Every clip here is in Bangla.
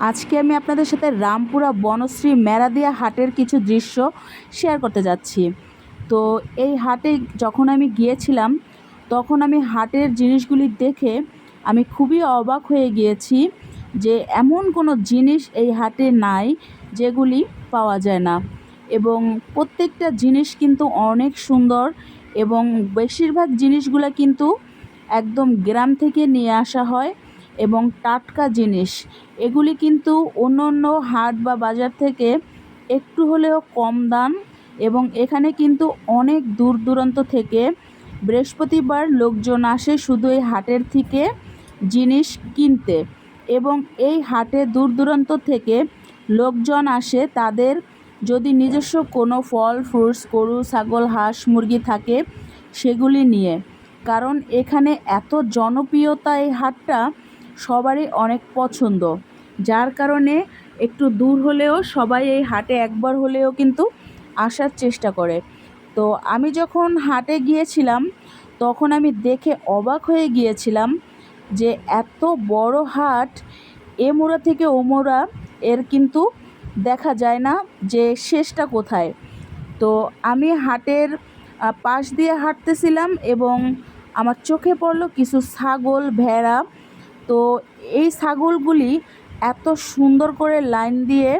আজকে আমি আপনাদের সাথে রামপুরা বনশ্রী মেরাদিয়া হাটের কিছু দৃশ্য শেয়ার করতে যাচ্ছি। তো এই হাটে যখন আমি গিয়েছিলাম, তখন আমি হাটের জিনিসগুলি দেখে আমি খুবই অবাক হয়ে গিয়েছি যে এমন কোনো জিনিস এই হাটে নাই যেগুলি পাওয়া যায় না। এবং প্রত্যেকটা জিনিস কিন্তু অনেক সুন্দর এবং বেশিরভাগ জিনিসগুলো কিন্তু একদম গ্রাম থেকে নিয়ে আসা হয়। এবং টাটকা জিনিস। এগুলি কিন্তু অন্য অন্য হাট বা বাজার থেকে একটু হলেও কম দাম এবং এখানে কিন্তু অনেক দূর দূরান্ত থেকে বৃহস্পতিবার লোকজন আসে শুধু এই হাটের থেকে জিনিস কিনতে এবং এই হাটে দূর দূরান্ত থেকে লোকজন আসে তাদের যদি নিজস্ব কোনো ফল, ফ্রুটস, গরু, ছাগল, হাঁস, মুরগি থাকে সেগুলি নিয়ে। কারণ এখানে এত জনপ্রিয়তা এই হাটটা সবারই অনেক পছন্দ। যার কারণে একটু দূর হলেও সবাই এই হাটে একবার হলেও কিন্তু আসার চেষ্টা করে। তো আমি যখন হাটে গিয়েছিলাম, তখন আমি দেখে অবাক হয়ে গিয়েছিলাম যে এত বড় হাট, এ মোড়া থেকে ও মোড়া এর কিন্তু দেখা যায় না যে শেষটা কোথায়। তো আমি হাটের পাশ দিয়ে হাঁটতেছিলাম এবং আমার চোখে পড়ল কিছু ছাগল, ভেড়া তো এই ছাগলগুলি এত সুন্দর করে লাইন দিয়ে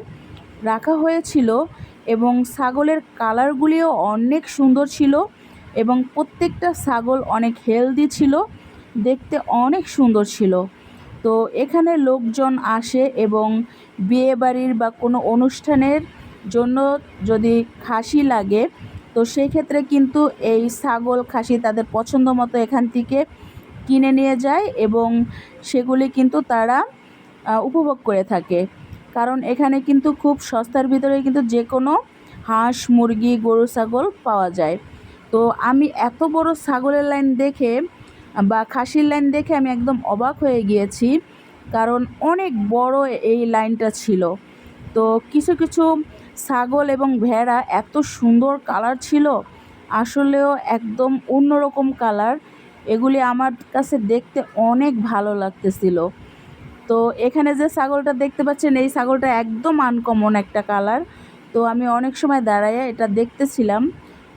রাখা হয়েছিল এবং ছাগলের কালারগুলিও অনেক সুন্দর ছিল এবং প্রত্যেকটা ছাগল অনেক হেলদি ছিল, দেখতে অনেক সুন্দর ছিল। তো এখানে লোকজন আসে এবং বিয়েবাড়ির বা কোনো অনুষ্ঠানের জন্য যদি খাসি লাগে, তো সেই ক্ষেত্রে কিন্তু এই ছাগল খাসি তাদের পছন্দ মতো এখান থেকে কিনে নিয়ে যায় এবং সেগুলি কিন্তু তারা উপভোগ করে থাকে। কারণ এখানে কিন্তু খুব সস্তার ভিতরে কিন্তু যে কোনো হাঁস, মুরগি, গরু, ছাগল পাওয়া যায়। তো আমি এত বড় ছাগলের লাইন দেখে বা খাসির লাইন দেখে আমি একদম অবাক হয়ে গিয়েছি, কারণ অনেক বড় এই লাইনটা ছিল। তো কিছু কিছু ছাগল এবং ভেড়া এত সুন্দর কালার ছিল, আসলেও একদম অন্যরকম কালার। এগুলি আমার কাছে দেখতে অনেক ভালো লাগতেছিল। তো এখানে যে ছাগলটা দেখতে পাচ্ছেন, এই ছাগলটা একদম আনকমন একটা কালার তো আমি অনেক সময় দাঁড়াইয়া এটা দেখতেছিলাম।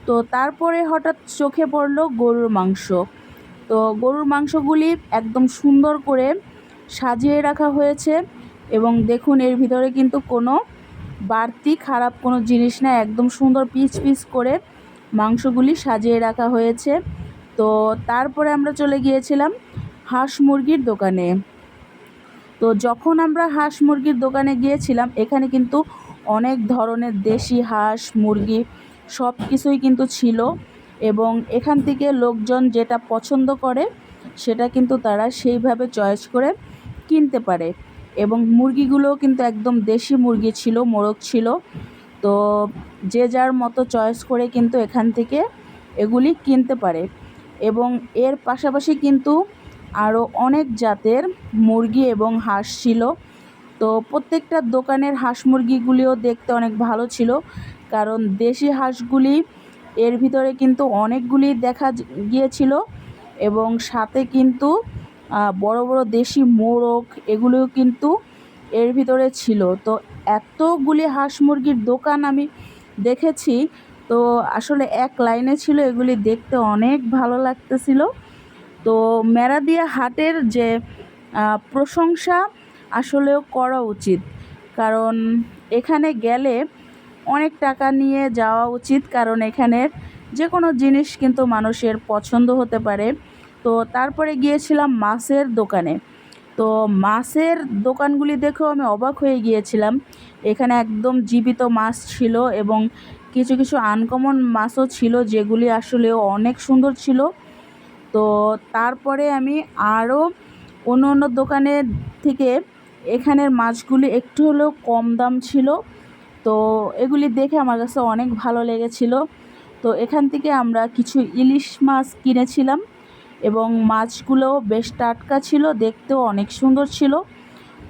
তো তারপরে হঠাৎ চোখে পড়ল গরুর মাংস। তো গরুর মাংসগুলি একদম সুন্দর করে সাজিয়ে রাখা হয়েছে এবং দেখুন এর ভিতরে কিন্তু কোনো বাড়তি খারাপ কোনো জিনিস না একদম সুন্দর পিস পিস করে মাংসগুলি সাজিয়ে রাখা হয়েছে। তো তারপরে আমরা চলে গিয়েছিলাম হাঁস মুরগির দোকানে। তো যখন আমরা হাঁস মুরগির দোকানে গিয়েছিলাম, এখানে কিন্তু অনেক ধরনের দেশি হাঁস, মুরগি সব কিছুই কিন্তু ছিল এবং এখান থেকে লোকজন যেটা পছন্দ করে সেটা কিন্তু তারা সেইভাবে চয়েস করে কিনতে পারে এবং মুরগিগুলোও কিন্তু একদম দেশি মুরগি ছিল, মোরগ ছিল। তো যে যার মতো চয়েস করে কিন্তু এখান থেকে এগুলি কিনতে পারে। এবং এর পাশাপাশি কিন্তু আরও অনেক জাতের মুরগি এবং হাঁস ছিল। তো প্রত্যেকটা দোকানের হাঁস মুরগিগুলিও দেখতে অনেক ভালো ছিল, কারণ দেশি হাঁসগুলি এর ভিতরে কিন্তু অনেকগুলি দেখা গিয়েছিল এবং সাথে কিন্তু বড় বড় দেশি মোরগ এগুলোও কিন্তু এর ভিতরে ছিল। তো এতগুলি হাঁস মুরগির দোকান আমি দেখেছি তো আসলে এক লাইনে ছিল, এগুলি দেখতে অনেক ভালো লাগতেছিল। তো মেরাদিয়া হাটের যে প্রশংসা আসলেও করা উচিত। কারণ এখানে গেলে অনেক টাকা নিয়ে যাওয়া উচিত, কারণ এখানের যে কোনো জিনিস কিন্তু মানুষের পছন্দ হতে পারে। তো তারপরে গিয়েছিলাম মাছের দোকানে। তো মাছের দোকানগুলি দেখেও আমি অবাক হয়ে গিয়েছিলাম। এখানে একদম জীবিত মাছ ছিল এবং কিছু কিছু আনকমন মাছও ছিল যেগুলি আসলেও অনেক সুন্দর ছিল। তো তারপরে আমি আরও অন্য অন্য দোকানের থেকে এখানের মাছগুলি একটু হলেও কম দাম ছিল। তো এগুলি দেখে আমার কাছে অনেক ভালো লেগেছিল। তো এখান থেকে আমরা কিছু ইলিশ মাছ কিনেছিলাম এবং মাছগুলোও বেশ টাটকা ছিল, দেখতেও অনেক সুন্দর ছিল।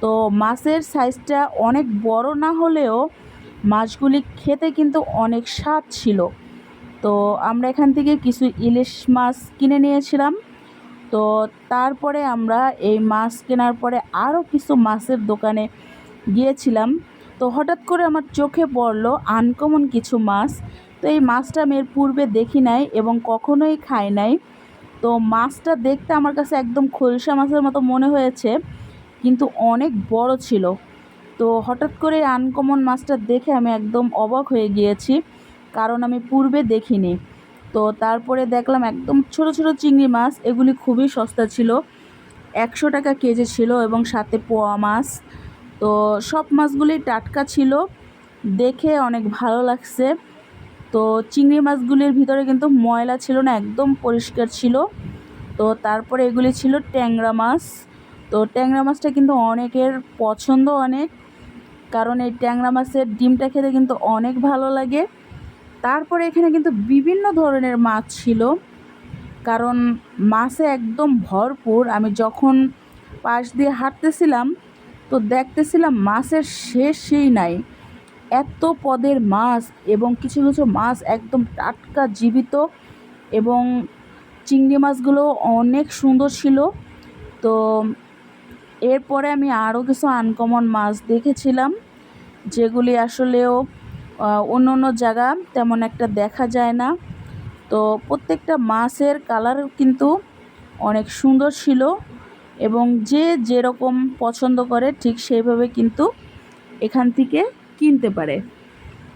তো মাছের সাইজটা অনেক বড় না হলেও মাছগুলি খেতে কিন্তু অনেক স্বাদ ছিল। তো আমরা এখান থেকে কিছু ইলিশ মাছ কিনে নিয়েছিলাম। তো তারপরে আমরা এই মাছ কেনার পরে আরও কিছু মাছের দোকানে গিয়েছিলাম। তো হঠাৎ করে আমার চোখে পড়ল আনকমন কিছু মাছ। তো এই মাছটা আমি এর পূর্বে দেখি নাই এবং কখনোই খাই নাই। তো মাছটা দেখতে আমার কাছে একদম খলসা মাছের মতো মনে হয়েছে, কিন্তু অনেক বড় ছিল। তো হঠাৎ করে আনকমন মাছটা দেখে আমি একদম অবাক হয়ে গিয়েছি, কারণ আমি পূর্বে দেখিনি। তো তারপরে দেখলাম একদম ছোট ছোট চিংড়ি মাছ, এগুলি খুবই সস্তা ছিল। একশো টাকা কেজি ছিল এবং সাথে পোয়া মাছ। তো সব মাছগুলি টাটকা ছিল, দেখে অনেক ভালো লাগছে। তো চিংড়ি মাছগুলির ভিতরে কিন্তু ময়লা ছিল না, একদম পরিষ্কার ছিল। তো তারপরে এগুলি ছিল ট্যাংরা মাছ। তো ট্যাংরা মাছটা কিন্তু অনেকের পছন্দ অনেক কারণ এই ট্যাংরা মাছের ডিমটা খেতে কিন্তু অনেক ভালো লাগে। তারপরে এখানে কিন্তু বিভিন্ন ধরনের মাছ ছিল। কারণ মাছে একদম ভরপুর। আমি যখন পাশ দিয়ে হাঁটতেছিলাম, তো দেখতেছিলাম মাছের শেষই নাই। এত পদের মাছ এবং কিছু কিছু মাছ একদম টাটকা জীবিত এবং চিংড়ি মাছগুলো অনেক সুন্দর ছিল। তো এরপরে আমি আরও কিছু আনকমন মাছ দেখেছিলাম, যেগুলি আসলেও অন্য অন্য জায়গা তেমন একটা দেখা যায় না। তো প্রত্যেকটা মাছের কালার কিন্তু অনেক সুন্দর ছিল এবং যে যেরকম পছন্দ করে ঠিক সেইভাবে কিন্তু এখান থেকে কিনতে পারে।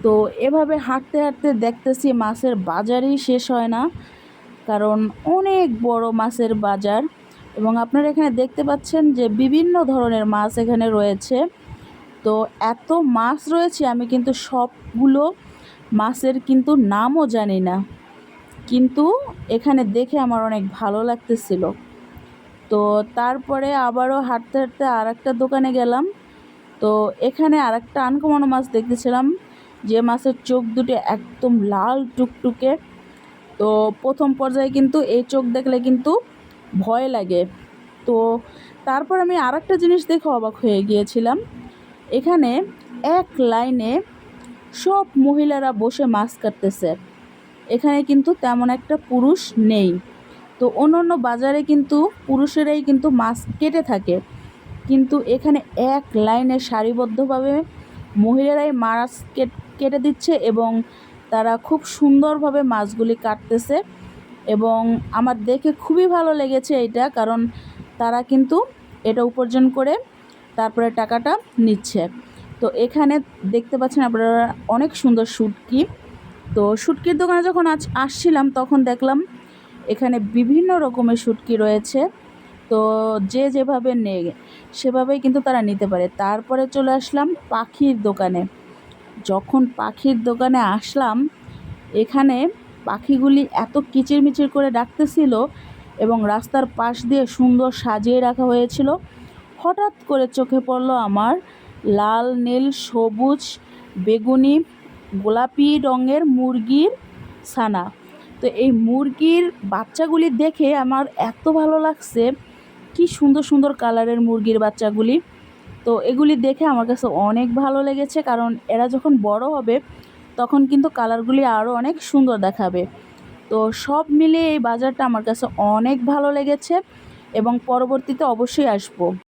তো এভাবে হাঁটতে হাঁটতে দেখতেছি মাছের বাজারই শেষ হয় না, কারণ অনেক বড় মাছের বাজার। এবং আপনারা এখানে দেখতে পাচ্ছেন যে বিভিন্ন ধরনের মাছ এখানে রয়েছে। তো এত মাছ রয়েছে, আমি কিন্তু সবগুলো মাছের কিন্তু নামও জানি না। কিন্তু এখানে দেখে আমার অনেক ভালো লাগতেছিল। তো তারপরে আবারও হাঁটতে হাঁটতে আর একটা দোকানে গেলাম। তো এখানে আর একটা আনকমন মাছ দেখতেছিলাম। যে মাছের চোখ দুটো একদম লাল টুকটুকে। তো প্রথম পর্যায়ে কিন্তু এই চোখ দেখলে কিন্তু ভয় লাগে। তো তারপর আমি আর একটা জিনিস দেখে অবাক হয়ে গিয়েছিলাম। এখানে এক লাইনে সব মহিলারা বসে মাছ কাটতেছে। এখানে কিন্তু তেমন একটা পুরুষ নেই। তো অন্য অন্য বাজারে কিন্তু পুরুষেরাই কিন্তু মাছ কেটে থাকে। কিন্তু এখানে এক লাইনে সারিবদ্ধভাবে মহিলারাই মাছ কেটে দিচ্ছে এবং তারা খুব সুন্দরভাবে মাছগুলি কাটতেছে। এবং আমার দেখে খুবই ভালো লেগেছে এটা কারণ তারা কিন্তু এটা উপার্জন করে তারপরে টাকাটা নিচ্ছে। তো এখানে দেখতে পাচ্ছেন আপনারা অনেক সুন্দর শুটকি। তো শুটকির দোকানে যখন আজ আসছিলাম, তখন দেখলাম এখানে বিভিন্ন রকমের শুটকি রয়েছে। তো যে যেভাবে নেয়, সেভাবেই কিন্তু তারা নিতে পারে। তারপরে চলে আসলাম পাখির দোকানে। যখন পাখির দোকানে আসলাম, এখানে পাখিগুলি এত কিচিরমিচির করে ডাকতেছিল এবং রাস্তার পাশ দিয়ে সুন্দর সাজিয়ে রাখা হয়েছিল। হঠাৎ করে চোখে পড়ল আমার লাল, নীল, সবুজ, বেগুনি, গোলাপি রঙের মুরগির ছানা। তো এই মুরগির বাচ্চাগুলি দেখে আমার এত ভালো লাগছে, কি সুন্দর সুন্দর কালারের মুরগির বাচ্চাগুলি। তো এগুলি দেখে আমার কাছে অনেক ভালো লেগেছে, কারণ এরা যখন বড় হবে তখন কিন্তু কালারগুলি আরও অনেক সুন্দর দেখাবে। তো সব মিলিয়ে এই বাজারটা আমার কাছে অনেক ভালো লেগেছে এবং পরবর্তীতে অবশ্যই আসব।